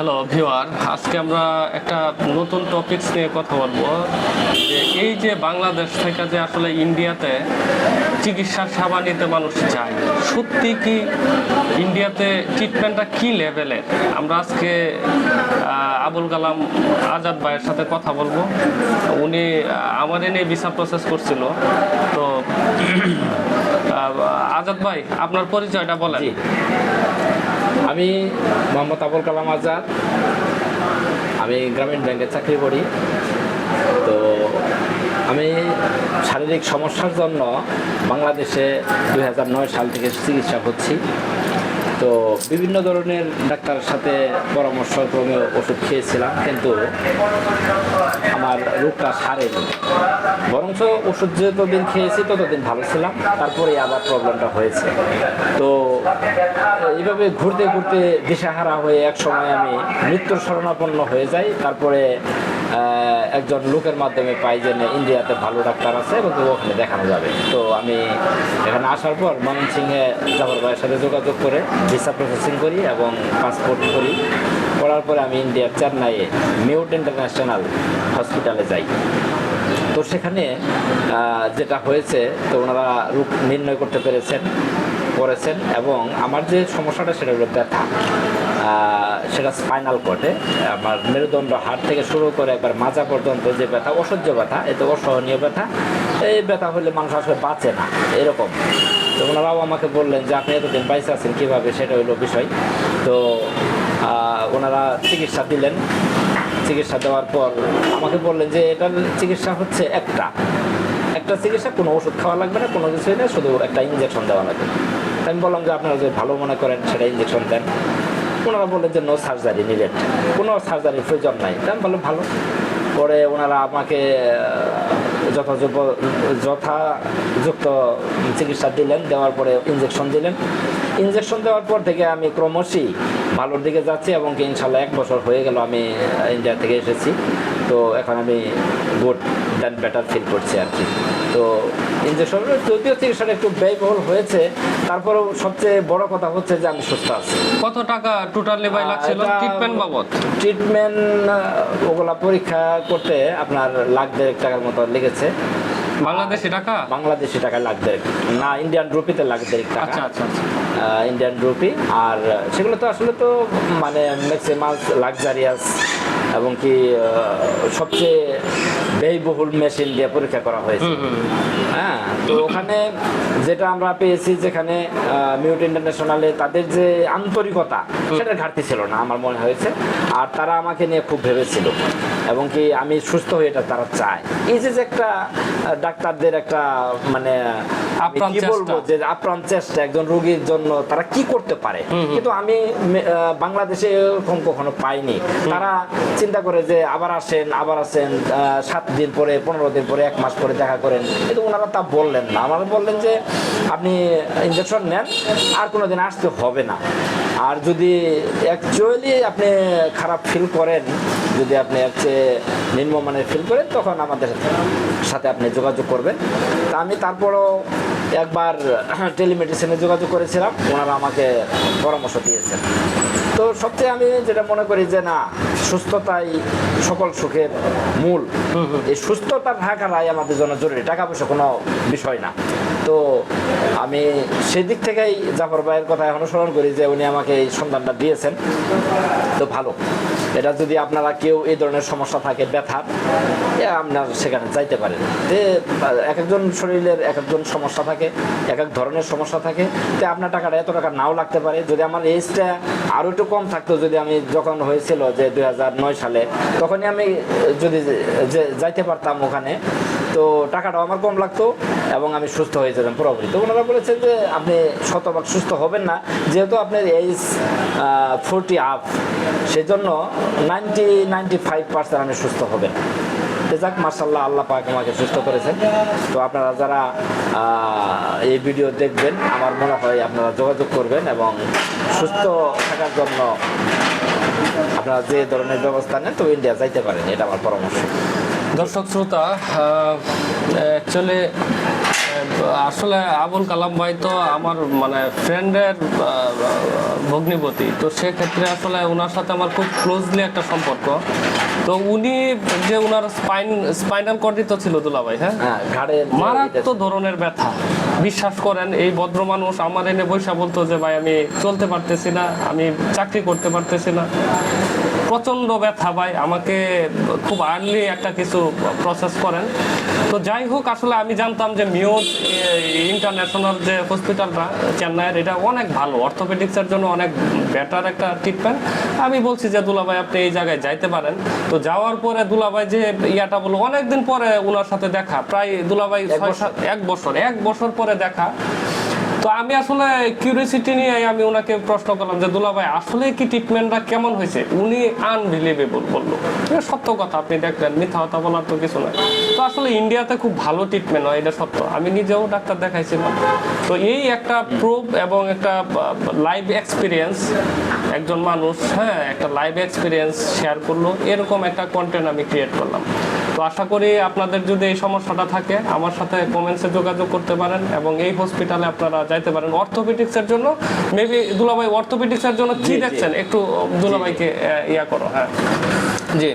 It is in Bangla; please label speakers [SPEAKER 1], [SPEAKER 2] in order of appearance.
[SPEAKER 1] হ্যালো ভিওয়ার আজকে আমরা একটা নতুন টপিকস নিয়ে কথা বলব। যে এই যে বাংলাদেশ থেকে যে আসলে ইন্ডিয়াতে চিকিৎসা সেবা নিতে মানুষ যায়, সত্যি কি ইন্ডিয়াতে ট্রিটমেন্টটা কি লেভেলের আমরা আজকে আবুল কালাম আজাদ ভাইয়ের সাথে কথা বলব। উনি আমার এনে ভিসা প্রসেস করছিল। তো আজাদ ভাই, আপনার পরিচয়টা বলেন।
[SPEAKER 2] আমি মোহাম্মদ আবুল কালাম আজাদ। আমি গ্রামীণ ব্যাংকে চাকরি করি। তো আমি শারীরিক সমস্যার জন্য বাংলাদেশে দু হাজার নয় সাল থেকে চিকিৎসা করছি তো বিভিন্ন ধরনের ডাক্তারের সাথে পরামর্শ ক্রমে ওষুধ খেয়েছিলাম, কিন্তু আমার রোগটা সারেনি। বরঞ্চ ওষুধ যতদিন খেয়েছি, ততদিন ভালো ছিলাম, তারপরে আবার প্রবলেমটা হয়েছে। তো এইভাবে ঘুরতে ঘুরতে দিশাহারা হয়ে এক সময় আমি মৃত্যুর শরণাপন্ন হয়ে যাই, তারপরে একজন লোকের মাধ্যমে পাই যে ইন্ডিয়াতে ভালো ডাক্তার আছে এবং ওখানে দেখানো যাবে। তো আমি এখানে আসার পর ময়মনসিংহে জাফর ভাইয়ের সাথে যোগাযোগ করে ভিসা প্রসেসিং করি এবং পাসপোর্ট করি। করার পরে আমি ইন্ডিয়ার চেন্নাইয়ে মিউট ইন্টারন্যাশনাল হসপিটালে যাই। তো সেখানে যেটা হয়েছে, তো ওনারা রূপ নির্ণয় করতে পেরেছেন, করেছেন এবং আমার যে সমস্যাটা সেটা হলো ব্যথা। সেটা স্পাইনাল কোর্টে আমার মেরুদণ্ড হাড় থেকে শুরু করে একবার মাজা পর্যন্ত যে ব্যথা, অসহ্য ব্যথা, এতে অসহনীয় ব্যথা, এই ব্যথা হলে মানুষ আসলে বাঁচে না, এরকম। তো ওনারাও আমাকে বললেন যে, আপনি এতদিন বাইসে আছেন, কীভাবে? সেটা হলো বিষয়। তো ওনারা চিকিৎসা দিলেন। চিকিৎসা দেওয়ার পর আমাকে বললেন যে, এটার চিকিৎসা হচ্ছে একটা। একটা চিকিৎসা, কোনো ওষুধ খাওয়া লাগবে না, কোনো কিছুই না, শুধু একটা ইঞ্জেকশন দেওয়া লাগবে। আমি বললাম যে, আপনারা যে ভালো মনে করেন, সেটা ইঞ্জেকশন দেন। ওনারা বললেন যে নো সার্জারি নিলেন কোনো সার্জারির প্রয়োজন নাই। তা আমি বললাম, ভালো। পরে ওনারা আমাকে যথাযথ যথাযুক্ত চিকিৎসা দিলেন, দেওয়ার পরে ইঞ্জেকশন দিলেন। ইঞ্জেকশন দেওয়ার পর থেকে আমি ক্রমশই ভালোর দিকে যাচ্ছি এবং ইনশাল্লাহ এক বছর হয়ে গেল আমি ইন্ডিয়া থেকে এসেছি। তো এখন আমি গুড দেন বেটার ফিল করছি আর কি। তো ইঞ্জেকশন যদিও চিকিৎসাটা একটু ব্যয়বহুল হয়েছে তারপরেও সবচেয়ে বড় কথা হচ্ছে যে আমি সুস্থ আছি।
[SPEAKER 1] কত টাকা টোটালি ভাই লাগছিল ট্রিটমেন্ট বাবদ?
[SPEAKER 2] ট্রিটমেন্ট ওগুলা পরীক্ষা করতে আপনার লাখ দেড়েক টাকার মতো লেগেছে।
[SPEAKER 1] বাংলাদেশি টাকা?
[SPEAKER 2] বাংলাদেশি টাকা লাখ দেড়েক না ইন্ডিয়ান রুপিতে লাখ দেড়েক টাকা।
[SPEAKER 1] আচ্ছা আচ্ছা আচ্ছা।
[SPEAKER 2] ইন্ডিয়ান রুপি আর সেগুলো তো আসলে তো মানে ম্যাক্সিমাম লাক্সারিয়াস এবং কি সবচেয়ে ব্যয়বহুল মেশিন দিয়ে পরীক্ষা করা হয়েছে। হ্যাঁ তো ওখানে যেটা আমরা পেয়েছি যেখানে মিউট ইন্টারন্যাশনালে তাদের যে আন্তরিকতা সেটার ঘাটতি ছিল না আমার মনে হয়েছে। আর তারা আমাকে নিয়ে খুব ভেবেছিল। এবং কি আমি সুস্থ হয়ে এটা তারা চায়। এই যে একটা ডাক্তারদের একটা মানে কি বলব যে আপ্রাণ চেষ্টা একজন রোগীর জন্য তারা কি করতে পারে। কিন্তু আমি বাংলাদেশে এরকম কখনো পাইনি। তারা চিন্তা করে যে আবার আসেন আবার আসেন সাত দিন পরে পনেরো দিন পরে এক মাস পরে দেখা করেন। কিন্তু ওনারা তা বললেন না। আমার বললেন যে আপনি ইঞ্জেকশন নেন আর কোনোদিন আসতে হবে না। আর যদি অ্যাকচুয়ালি আপনি খারাপ ফিল করেন, যদি আপনি হচ্ছে নিম্নমানের ফিল করেন, তখন আমাদের সাথে আপনি যোগাযোগ করবেন। তা আমি তারপরও একবার টেলিমেডিসিনে যোগাযোগ করেছিলাম, ওনারা আমাকে পরামর্শ দিয়েছেন। তো সবচেয়ে আমি যেটা মনে করি যে না সুস্থতাই সকল সুখের মূল। এই সুস্থতা থাকাটাই আমাদের জন্য জরুরি, টাকা পয়সা কোনো বিষয় না। তো আমি সেদিক থেকেই জাফর ভাইয়ের কথা অনুসরণ করি যে উনি আমাকে এই সন্ধানটা দিয়েছেন। তো ভালো। এটা যদি আপনারা কেউ এই ধরনের সমস্যা থাকে ব্যথার এ আপনার সেখানে যাইতে পারেন। যে এক একজন শরীরের এক একজন সমস্যা থাকে, এক এক ধরনের সমস্যা থাকে। তো আপনার টাকাটা এত টাকা নাও লাগতে পারে। যদি আমার এজটা আরও একটু কম থাকতো, যদি আমি যখন হয়েছিল যে দুই সালে। তখনই আমি যদি যাইতে পারতাম ওখানে, তো টাকাটাও আমার কম লাগতো এবং আমি সুস্থ হয়ে যেতাম পুরোপুরি। তো ওনারা বলেছেন যে, আপনি শতভাগ সুস্থ হবেন না। যেহেতু আপনার এইজ ফোরটি আপ সেজন্য নাইনটি নাইনটি ফাইভ পার্সেন্ট আপনি সুস্থ হবেন। যাক মার্শাল্লাহ আল্লাহ পাক আমাকে সুস্থ করেছেন। তো আপনারা যারা এই ভিডিও দেখবেন, আমার মনে হয় আপনারা যোগাযোগ করবেন এবং সুস্থ থাকার জন্য আপনারা যে ধরনের ব্যবস্থা নেন, তো ইন্ডিয়া যাইতে পারেন, এটা আমার পরামর্শ।
[SPEAKER 1] দর্শক, শ্রোতা অ্যাকচুয়ালি আসলে আবুল কালাম ভাই তো আমার মানে ফ্রেন্ডের ভগ্নিপতি। তো সেক্ষেত্রে আসলে ওনার সাথে আমার খুব ক্লোজলি একটা সম্পর্ক। তো উনি যে ওনার স্পাইন স্পাইনাল কর্ডিত ছিল দুলাভাই হ্যাঁ?
[SPEAKER 2] হ্যাঁ
[SPEAKER 1] মারাত্মক ধরনের ব্যথা। বিশ্বাস করেন এই ভদ্র মানুষ আমার এনে বৈশা বলতো যে ভাই আমি চলতে পারতেছি না আমি চাকরি করতে পারতেছি না। প্রচণ্ড ব্যথা ভাই আমাকে খুব আর্লি একটা কিছু প্রসেস করেন। তো যাই হোক আসলে আমি জানতাম যে মিওজ ইন্টারন্যাশনাল যে হসপিটালটা চেন্নাইয়ের এটা অনেক ভালো। অর্থোপেডিক্সের জন্য অনেক বেটার একটা ট্রিটমেন্ট আমি বলছি যে দুলাভাই আপনি এই জায়গায় যাইতে পারেন। তো যাওয়ার পরে দুলাভাই যে ইয়াটা বলল অনেকদিন পরে ওনার সাথে দেখা। প্রায় দুলাভাই ছয়
[SPEAKER 2] বছর।
[SPEAKER 1] সাত এক বছর এক বছর পরে দেখা। তো আমি আসলে কিউরিয়াসিটি নিয়ে আমি ওনাকে প্রশ্ন করলাম যে দুলা ভাই আসলে কি ট্রিটমেন্টটা কেমন হয়েছে? উনি আনবিলিভেবল বলল। সত্য কথা, আপনি দেখলেন, মিথ্যা কথা বলার তো কিছু নয় তো আসলে ইন্ডিয়াতে খুব ভালো ট্রিটমেন্ট হয়, এটা সত্য। আমি নিজেও ডাক্তার দেখাইছিলাম। তো এই একটা প্রুফ এবং একটা লাইভ এক্সপিরিয়েন্স একজন মানুষ হ্যাঁ একটা লাইভ এক্সপিরিয়েন্স শেয়ার করল। এরকম একটা কন্টেন্ট আমি ক্রিয়েট করলাম। তো আশা করি আপনাদের যদি এই সমস্যাটা থাকে আমার সাথে কমেন্টসে যোগাযোগ করতে পারেন এবং এই হসপিটালে আপনারা যাইতে পারেন। অর্থোপেডিক্সের জন্য মেবি দুলাভাই অর্থোপেডিক্সের জন্য কি। দেখছেন? একটু দুলাভাইকে ইয়া করো। হ্যাঁ। জি।